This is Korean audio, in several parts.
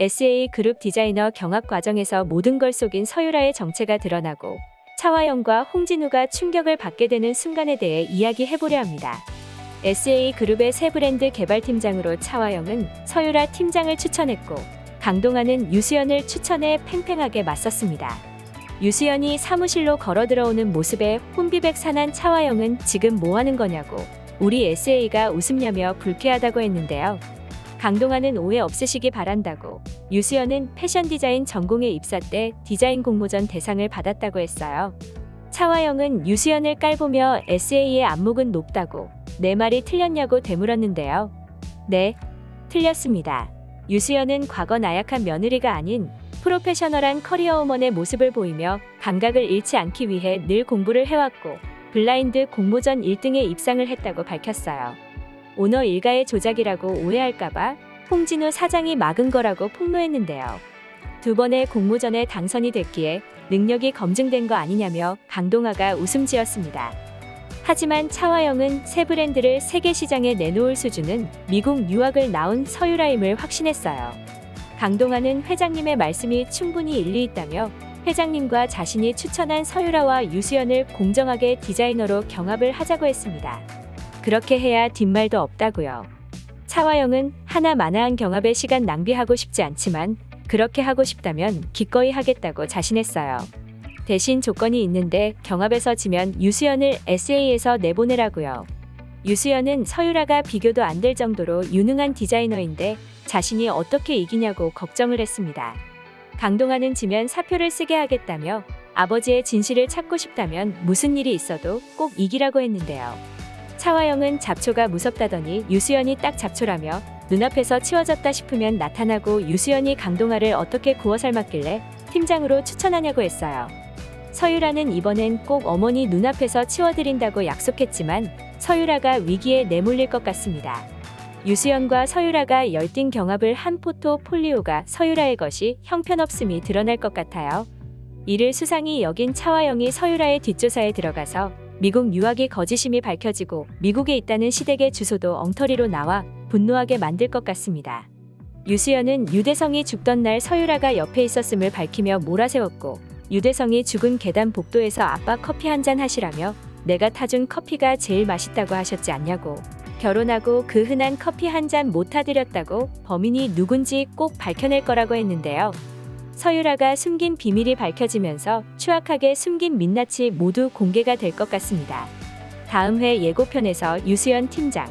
SA 그룹 디자이너 경합 과정에서 모든 걸 속인 서유라의 정체가 드러나고 차화영과 홍진우가 충격을 받게 되는 순간에 대해 이야기해보려 합니다. SA 그룹의 새 브랜드 개발팀장으로 차화영은 서유라 팀장을 추천했고 강동아는 유수연을 추천해 팽팽하게 맞섰습니다. 유수연이 사무실로 걸어 들어오는 모습에 혼비백 산한 차화영은 지금 뭐 하는 거냐고 우리 SA가 웃음냐며 불쾌하다고 했는데요. 강동아는 오해 없으시기 바란다고 유수연은 패션 디자인 전공에 입사 때 디자인 공모전 대상을 받았다고 했어요. 차화영은 유수연을 깔보며 SA의 안목은 높다고 내 말이 틀렸냐고 되물었는데요. 네, 틀렸습니다. 유수연은 과거 나약한 며느리가 아닌 프로페셔널한 커리어우먼의 모습을 보이며 감각을 잃지 않기 위해 늘 공부를 해왔고 블라인드 공모전 1등에 입상을 했다고 밝혔어요. 오너 일가의 조작이라고 오해할까봐 홍진우 사장이 막은 거라고 폭로했는데요. 두 번의 공모전에 당선이 됐기에 능력이 검증된 거 아니냐며 강동아가 웃음 지었습니다. 하지만 차화영은 새 브랜드를 세계 시장에 내놓을 수준은 미국 유학을 나온 서유라임을 확신했어요. 강동아는 회장님의 말씀이 충분히 일리 있다며 회장님과 자신이 추천한 서유라와 유수연을 공정하게 디자이너로 경합을 하자고 했습니다. 그렇게 해야 뒷말도 없다고요. 차화영은 하나마나한 경합에 시간 낭비하고 싶지 않지만 그렇게 하고 싶다면 기꺼이 하겠다고 자신했어요. 대신 조건이 있는데 경합에서 지면 유수연을 SA에서 내보내라고요. 유수연은 서유라가 비교도 안 될 정도로 유능한 디자이너인데 자신이 어떻게 이기냐고 걱정을 했습니다. 강동아는 지면 사표를 쓰게 하겠다며 아버지의 진실을 찾고 싶다면 무슨 일이 있어도 꼭 이기라고 했는데요. 차화영은 잡초가 무섭다더니 유수연이 딱 잡초라며 눈앞에서 치워졌다 싶으면 나타나고 유수연이 강동아를 어떻게 구워 삶았길래 팀장으로 추천하냐고 했어요. 서유라는 이번엔 꼭 어머니 눈앞에서 치워드린다고 약속했지만 서유라가 위기에 내몰릴 것 같습니다. 유수연과 서유라가 열띤 경합을 한 포토 폴리오가 서유라의 것이 형편없음이 드러날 것 같아요. 이를 수상이 여긴 차화영이 서유라의 뒷조사에 들어가서 미국 유학이 거짓임이 밝혀지고 미국에 있다는 시댁의 주소도 엉터리로 나와 분노하게 만들 것 같습니다. 유수연은 유대성이 죽던 날 서유라가 옆에 있었음을 밝히며 몰아세웠고 유대성이 죽은 계단 복도에서 아빠 커피 한 잔 하시라며 내가 타준 커피가 제일 맛있다고 하셨지 않냐고 결혼하고 그 흔한 커피 한 잔 못 타드렸다고 범인이 누군지 꼭 밝혀낼 거라고 했는데요. 서유라가 숨긴 비밀이 밝혀지면서 추악하게 숨긴 민낯이 모두 공개가 될 것 같습니다. 다음 회 예고편에서 유수연 팀장.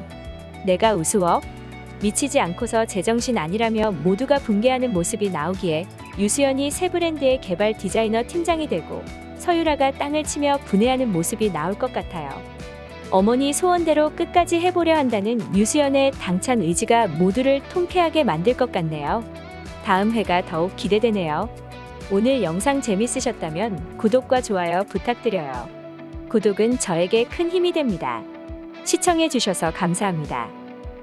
내가 우스워? 미치지 않고서 제정신 아니라며 모두가 붕괴하는 모습이 나오기에 유수연이 새 브랜드의 개발 디자이너 팀장이 되고 서유라가 땅을 치며 분해하는 모습이 나올 것 같아요. 어머니 소원대로 끝까지 해보려 한다는 유수연의 당찬 의지가 모두를 통쾌하게 만들 것 같네요. 다음 회가 더욱 기대되네요. 오늘 영상 재밌으셨다면 구독과 좋아요 부탁드려요. 구독은 저에게 큰 힘이 됩니다. 시청해주셔서 감사합니다.